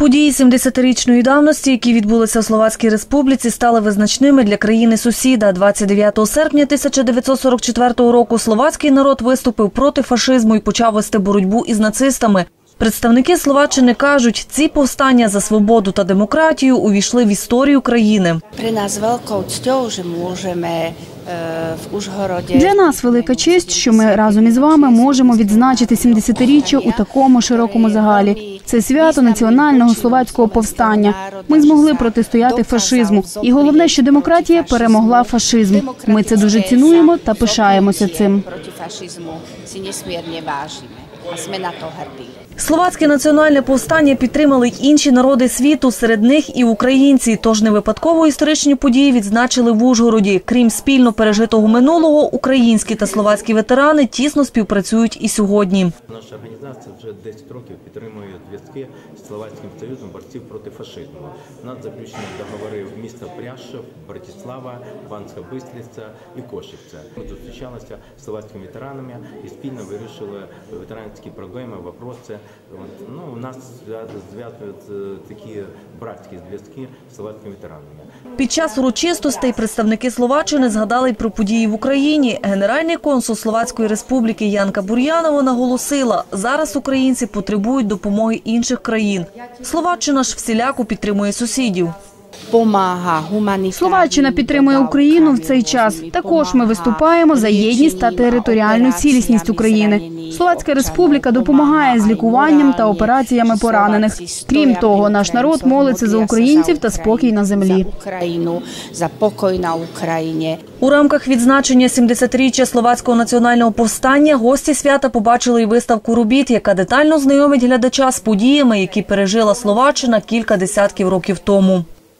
Події 70-річної давності, які відбулися в Словацькій Республіці, стали визначними для країни сусіда. 29 серпня 1944 року словацький народ виступив проти фашизму і почав вести боротьбу із нацистами. Представники Словаччини кажуть, ці повстання за свободу та демократію увійшли в історію країни. Pre nás veľkou cťou, že môžeme e, v Для нас велика честь, що ми разом із вами можемо відзначити 70-річчя у такому широкому загалі. Це свято національного словацького повстання. Ми змогли протистояти фашизму. І головне, що демократія перемогла фашизм. Ми це дуже цінуємо та пишаємося цим. Proti fašizmu si to hrdí. Словацьке національне повстання підтримали й інші народи світу, серед них і українці. Тож не випадково історичні події відзначили в Ужгороді. Крім спільно пережитого минулого, українські та словацькі ветерани тісно співпрацюють і сьогодні. Організація вже 10 років підтримує зв'язки з Словацьким союзом борців проти фашизму. У нас заключені договори міста Пряшев, Братислава, Банська Бистриця і Кошівця. Ми зустрічалися з словацькими ветеранами і спільно вирішили ветеранські проблеми, вопроси. Ну, у нас зв'я- зв'язують е, такі братські зв'язки з словацькими ветеранами. Під час урочистостей представники Словаччини згадали про події в Україні. Генеральний консул Словацької республіки Янка Бур'янова наголосила, зараз українці потребують допомоги інших країн. Словаччина ж всіляко підтримує сусідів. Humanitárnym Словаччина підтримує Україну в цей час. Також ми виступаємо за єдність та територіальну цілісність України. Словацька республіка допомагає з лікуванням та операціями поранених. Крім того, наш народ молиться за українців та спокій на землі. За Україну, за покой на Україні. У рамках відзначення 70-річчя словацького національного повстання гості свята побачили й виставку робіт, яка детально знайомить глядача з подіями, які пережила Словаччина кілька десятків років тому.